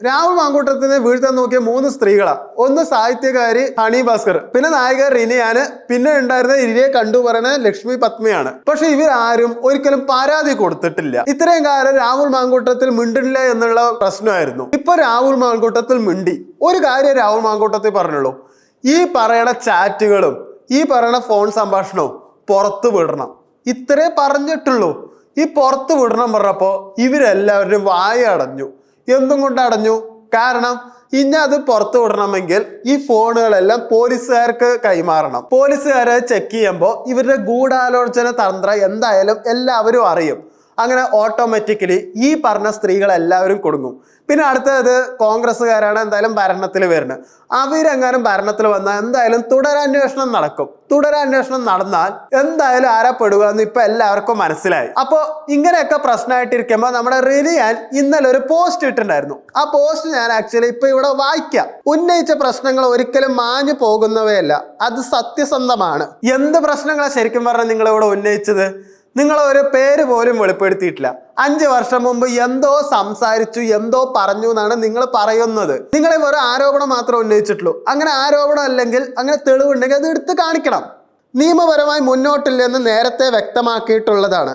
രാഹുൽ മാങ്കൂട്ടത്തിനെ വീഴ്ത്താൻ നോക്കിയ മൂന്ന് സ്ത്രീകളാണ് ഒന്ന് സാഹിത്യകാരി ഹണി ഭാസ്കർ പിന്നെ നായിക റിനിയാണ് പിന്നെ ഉണ്ടായിരുന്ന ഇരിയെ കണ്ടു പറയുന്ന ലക്ഷ്മി പത്മയാണ്. പക്ഷെ ഇവരാരും ഒരിക്കലും പരാതി കൊടുത്തിട്ടില്ല. ഇത്രയും കാലം രാഹുൽ മാങ്കൂട്ടത്തിൽ മിണ്ടില്ല എന്നുള്ള പ്രശ്നമായിരുന്നു. ഇപ്പൊ രാഹുൽ മാങ്കൂട്ടത്തിൽ മിണ്ടി. ഒരു കാര്യം രാഹുൽ മാങ്കൂട്ടത്തിൽ പറഞ്ഞുള്ളൂ. ഈ പറയണ ചാറ്റുകളും ഈ പറയണ ഫോൺ സംഭാഷണവും പുറത്തു വിടണം. ഇത്രേ പറഞ്ഞിട്ടുള്ളൂ. ഈ പുറത്ത് വിടണം പറഞ്ഞപ്പോ ഇവരെല്ലാവരും വായ അടഞ്ഞു. എന്തും കൊണ്ട് അടഞ്ഞു. കാരണം ഇനി അത് പുറത്തു വിടണമെങ്കിൽ ഈ ഫോണുകളെല്ലാം പോലീസുകാർക്ക് കൈമാറണം. പോലീസുകാരെ ചെക്ക് ചെയ്യുമ്പോൾ ഇവരുടെ ഗൂഢാലോചന തന്ത്രം എന്തായാലും എല്ലാവരും അറിയും. അങ്ങനെ ഓട്ടോമാറ്റിക്കലി ഈ പറഞ്ഞ സ്ത്രീകൾ എല്ലാവരും കൊടുങ്ങും. പിന്നെ അടുത്തത് കോൺഗ്രസ്സുകാരാണ് എന്തായാലും ഭരണത്തിൽ വരുന്നത്. അവരെങ്ങാനും ഭരണത്തിൽ വന്നാൽ എന്തായാലും തുടരന്വേഷണം നടക്കും. തുടരന്വേഷണം നടന്നാൽ എന്തായാലും ആരാ പെടുക എന്ന് ഇപ്പൊ എല്ലാവർക്കും മനസ്സിലായി. അപ്പോൾ ഇങ്ങനെയൊക്കെ പ്രശ്നമായിട്ടിരിക്കുമ്പോൾ നമ്മുടെ റിലിയാൻ ഇന്നലെ ഒരു പോസ്റ്റ് ഇട്ടിട്ടുണ്ടായിരുന്നു. ആ പോസ്റ്റ് ഞാൻ ആക്ച്വലി ഇപ്പൊ ഇവിടെ വായിക്കാം. ഉന്നയിച്ച പ്രശ്നങ്ങൾ ഒരിക്കലും മാഞ്ഞു പോകുന്നവയല്ല. അത് സത്യസന്ധമാണ്. എന്ത് പ്രശ്നങ്ങളാണ് ശരിക്കും പറഞ്ഞാൽ നിങ്ങൾ ഇവിടെ ഉന്നയിച്ചത്? നിങ്ങൾ ഒരു പേര് പോലും വെളിപ്പെടുത്തിയിട്ടില്ല. അഞ്ച് വർഷം മുമ്പ് എന്തോ സംസാരിച്ചു എന്തോ പറഞ്ഞു എന്നാണ് നിങ്ങൾ പറയുന്നത്. നിങ്ങളെ വെറും ആരോപണം മാത്രം ഉന്നയിച്ചിട്ടുള്ളൂ. അങ്ങനെ ആരോപണം അല്ലെങ്കിൽ അങ്ങനെ തെളിവുണ്ടെങ്കിൽ അത് എടുത്ത് കാണിക്കണം. നിയമപരമായി മുന്നോട്ടില്ലെന്ന് നേരത്തെ വ്യക്തമാക്കിയിട്ടുള്ളതാണ്.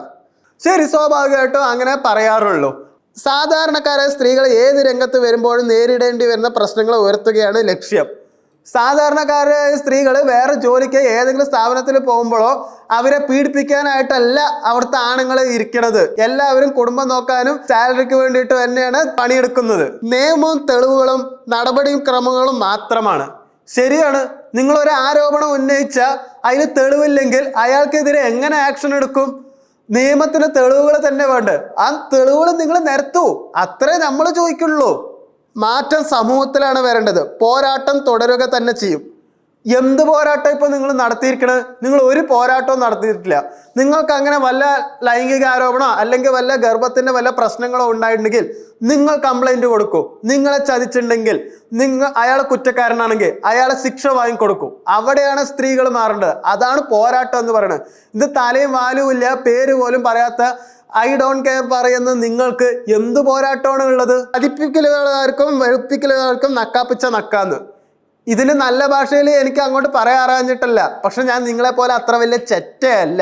ശരി സ്വാഭാവികമായിട്ടും അങ്ങനെ പറയാറുള്ളൂ. സാധാരണക്കാരായ സ്ത്രീകൾ ഏത് രംഗത്ത് വരുമ്പോഴും നേരിടേണ്ടി വരുന്ന പ്രശ്നങ്ങൾ ഉയർത്തുകയാണ് ലക്ഷ്യം. സാധാരണക്കാരായ സ്ത്രീകൾ വേറെ ജോലിക്ക് ഏതെങ്കിലും സ്ഥാപനത്തിൽ പോകുമ്പോഴോ അവരെ പീഡിപ്പിക്കാനായിട്ടല്ല അവിടുത്തെ ആണുങ്ങൾ ഇരിക്കണത്. എല്ലാവരും കുടുംബം നോക്കാനും സാലറിക്ക് വേണ്ടിയിട്ട് തന്നെയാണ് പണിയെടുക്കുന്നത്. നിയമവും തെളിവുകളും നടപടിയും ക്രമങ്ങളും മാത്രമാണ്. ശരിയാണ്. നിങ്ങൾ ഒരു ആരോപണം ഉന്നയിച്ച അതിന് തെളിവില്ലെങ്കിൽ അയാൾക്കെതിരെ എങ്ങനെ ആക്ഷൻ എടുക്കും? നിയമത്തിന് തെളിവുകൾ തന്നെ വേണ്ട? ആ തെളിവുകൾ നിങ്ങൾ നിരത്തൂ. അത്രേ നമ്മൾ ചോദിക്കുള്ളൂ. മാറ്റം സമൂഹത്തിലാണ് വരേണ്ടത്. പോരാട്ടം തുടരുക തന്നെ ചെയ്യും. എന്ത് പോരാട്ടം ഇപ്പൊ നിങ്ങൾ നടത്തിയിരിക്കണത് നിങ്ങൾ ഒരു പോരാട്ടവും നടത്തിയിട്ടില്ല. നിങ്ങൾക്ക് അങ്ങനെ വല്ല ലൈംഗിക ആരോപണമോ അല്ലെങ്കിൽ വല്ല ഗർഭത്തിന്റെ വല്ല പ്രശ്നങ്ങളോ ഉണ്ടായിട്ടുണ്ടെങ്കിൽ നിങ്ങൾ കംപ്ലൈന്റ് കൊടുക്കൂ. നിങ്ങളെ ചതിച്ചിട്ടുണ്ടെങ്കിൽ നിങ്ങൾ അയാളെ കുറ്റക്കാരനാണെങ്കിൽ അയാളെ ശിക്ഷ വാങ്ങിക്കൊടുക്കും. അവിടെയാണ് സ്ത്രീകൾ മാറേണ്ടത്. അതാണ് പോരാട്ടം എന്ന് പറയുന്നത്. ഇത് തലയും വാലുമില്ല പേര് പോലും പറയാത്ത ഐ ഡോണ്ട് കെയർ പറയുന്ന നിങ്ങൾക്ക് എന്ത് പോരാട്ടമാണ് ഉള്ളത് അതിപ്പിക്കലുകാർക്കും വെളുപ്പിക്കലുകാർക്കും നക്കാപ്പിച്ച നക്കാന്ന്. ഇതിന് നല്ല ഭാഷയിൽ എനിക്ക് അങ്ങോട്ട് പറയാൻ അറിയാഞ്ഞിട്ടല്ല പക്ഷെ ഞാൻ നിങ്ങളെ പോലെ അത്ര വലിയ ചെറ്റയല്ല.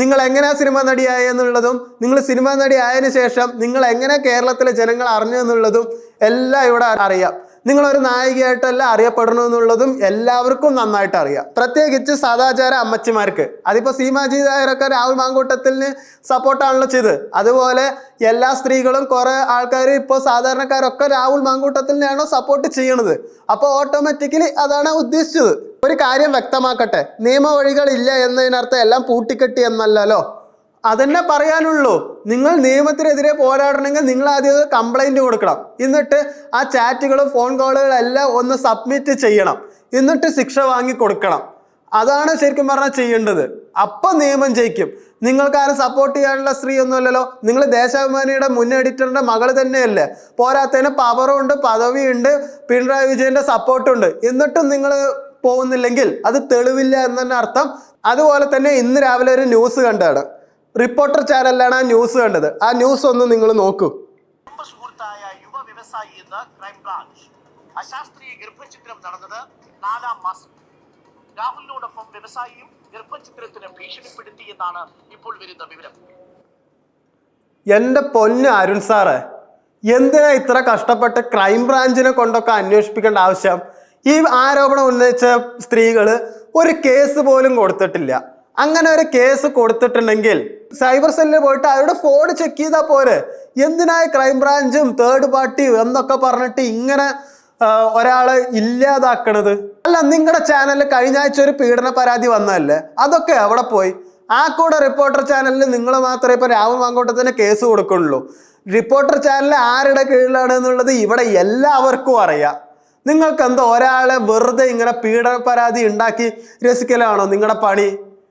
നിങ്ങൾ എങ്ങനെ സിനിമ നടിയായെന്നുള്ളതും നിങ്ങൾ സിനിമ നടി ആയതിനു ശേഷം നിങ്ങൾ എങ്ങനെ കേരളത്തിലെ ജനങ്ങൾ അറിഞ്ഞു എന്നുള്ളതും എല്ലാം ഇവിടെ അറിയാം. നിങ്ങൾ ഒരു നായികയായിട്ടല്ല അറിയപ്പെടണം എന്നുള്ളതും എല്ലാവർക്കും നന്നായിട്ട് അറിയാം. പ്രത്യേകിച്ച് സദാചാര അമ്മച്ചിമാർക്ക്. അതിപ്പോൾ സീമാജി നായരൊക്കെ രാഹുൽ മാങ്കൂട്ടത്തിന് സപ്പോർട്ടാണല്ലോ ചെയ്ത് അതുപോലെ എല്ലാ സ്ത്രീകളും കുറേ ആൾക്കാർ ഇപ്പോൾ സാധാരണക്കാരൊക്കെ രാഹുൽ മാങ്കൂട്ടത്തിനെയാണോ സപ്പോർട്ട് ചെയ്യണത്. അപ്പോൾ ഓട്ടോമാറ്റിക്കലി അതാണ് ഉദ്ദേശിച്ചത്. ഒരു കാര്യം വ്യക്തമാക്കട്ടെ. നിയമവഴികൾ ഇല്ല എന്നതിനർത്ഥം എല്ലാം പൂട്ടിക്കെട്ടി എന്നല്ലല്ലോ. അതന്നെ പറയാനുള്ളൂ. നിങ്ങൾ നിയമത്തിനെതിരെ പോരാടണമെങ്കിൽ നിങ്ങൾ ആദ്യം കംപ്ലൈന്റ് കൊടുക്കണം. എന്നിട്ട് ആ ചാറ്റുകളും ഫോൺ കോളുകളും എല്ലാം ഒന്ന് സബ്മിറ്റ് ചെയ്യണം. എന്നിട്ട് ശിക്ഷ വാങ്ങി കൊടുക്കണം. അതാണ് ശരിക്കും പറഞ്ഞാൽ ചെയ്യേണ്ടത്. അപ്പം നിയമം ജയിക്കും. നിങ്ങൾക്ക് ആരും സപ്പോർട്ട് ചെയ്യാനുള്ള സ്ത്രീ ഒന്നുമല്ലല്ലോ നിങ്ങൾ ദേശാഭിമാനിയുടെ മുൻ എഡിറ്ററിന്റെ മകൾ തന്നെയല്ലേ. പോരാത്തതിന് പവറും ഉണ്ട് പദവിയുണ്ട് പിണറായി വിജയന്റെ സപ്പോർട്ടുണ്ട് എന്നിട്ടും നിങ്ങൾ പോകുന്നില്ലെങ്കിൽ അത് തെളിവില്ല എന്ന് അർത്ഥം. അതുപോലെ തന്നെ ഇന്ന് രാവിലെ ഒരു ന്യൂസ് കണ്ടാണ്. റിപ്പോർട്ടർ ചാനലിലാണ് ആ ന്യൂസ് കണ്ടത്. ആ ന്യൂസ് ഒന്ന് നിങ്ങൾ നോക്കൂ. സുഹൃത്തായ യുവ വ്യവസായി എന്ന് ക്രൈംബ്രാഞ്ച് അശാസ്ത്രീയ ഗർഭചിത്രം നടന്നത് നാലാം മാസം. രാഹുലിനോടൊപ്പം വ്യവസായിയും ഗർഭചിത്രത്തിന് ഭീഷണിപ്പെടുത്തി എന്നാണ് ഇപ്പോൾ വരുന്ന വിവരം. എന്റെ പൊന്ന് അരുൺ സാറ് എന്തിനാ ഇത്ര കഷ്ടപ്പെട്ട് ക്രൈം ബ്രാഞ്ചിനെ കൊണ്ടൊക്കെ അന്വേഷിപ്പിക്കേണ്ട ആവശ്യം? ഈ ആരോപണം ഉന്നയിച്ച സ്ത്രീകൾ ഒരു കേസ് പോലും കൊടുത്തിട്ടില്ല. അങ്ങനെ ഒരു കേസ് കൊടുത്തിട്ടുണ്ടെങ്കിൽ സൈബർ സെല്ലിൽ പോയിട്ട് അവരുടെ ഫോൺ ചെക്ക് ചെയ്താൽ പോരെ. എന്തിനായ ക്രൈം ബ്രാഞ്ചും തേർഡ് പാർട്ടിയും എന്നൊക്കെ പറഞ്ഞിട്ട് ഇങ്ങനെ ഒരാളെ ഇല്ലാതാക്കണത്? അല്ല നിങ്ങളുടെ ചാനലിൽ കഴിഞ്ഞ ആഴ്ച ഒരു പീഡന പരാതി വന്നതല്ലേ? അതൊക്കെ അവിടെ പോയി? ആ കൂടെ റിപ്പോർട്ടർ ചാനലിൽ നിങ്ങൾ മാത്രമേ ഇപ്പം രാഹുൽ മാങ്കോട്ടത്തിന് കേസ് കൊടുക്കുള്ളൂ. റിപ്പോർട്ടർ ചാനൽ ആരുടെ കീഴിലാണ് എന്നുള്ളത് ഇവിടെ എല്ലാവർക്കും അറിയാം. നിങ്ങൾക്ക് എന്തോ ഒരാളെ വെറുതെ ഇങ്ങനെ പീഡന പരാതി ഉണ്ടാക്കി രസിക്കലാണോ നിങ്ങളുടെ പണി?